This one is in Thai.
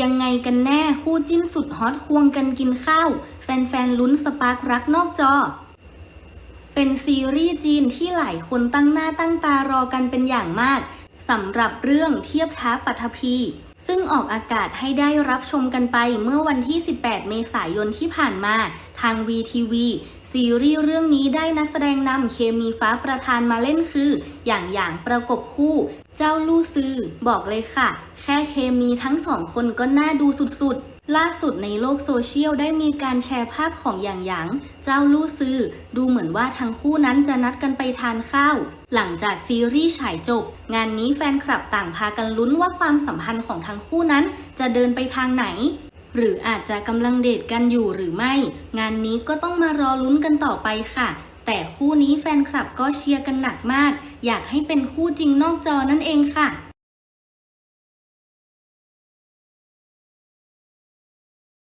ยังไงกันแน่คู่จิ้นสุดฮอตควงกันกินข้าว แฟนๆลุ้นสปาร์ครักนอกจอ เป็นซีรีส์จีนที่หลายคนตั้งหน้าตั้งตารอกันเป็นอย่างมากสำหรับเรื่องเทียบท้าปัทภีซึ่งออกอากาศให้ได้รับชมกันไปเมื่อวันที่ 18 เมษายนที่ผ่านมา ทาง VTV ซีรีส์เรื่องนี้ได้นักแสดงนำเคมีฟ้าประธานมาเล่นคือ อย่างอย่างประกบคู่ เจ้าลู่ซือ บอกเลยค่ะ แค่เคมีทั้งสองคนก็น่าดูสุดๆ ล่าสุดในโลกโซเชียลได้มีการแชร์ภาพของอย่างหยาง เจ้าลู่ซือ ดูเหมือนว่าทั้งคู่นั้นจะนัดกันไปทานข้าว หลังจากซีรีส์ฉายจบ งานนี้แฟนคลับต่างพากันลุ้นว่าความสัมพันธ์ของทั้งคู่นั้น จะเดินไปทางไหน หรืออาจจะกำลังเดทกันอยู่หรือไม่ งานนี้ก็ต้องมารอลุ้นกันต่อไปค่ะ แต่คู่นี้แฟนคลับก็เชียร์กันหนักมาก อยากให้เป็นคู่จริงนอกจอนั่นเองค่ะ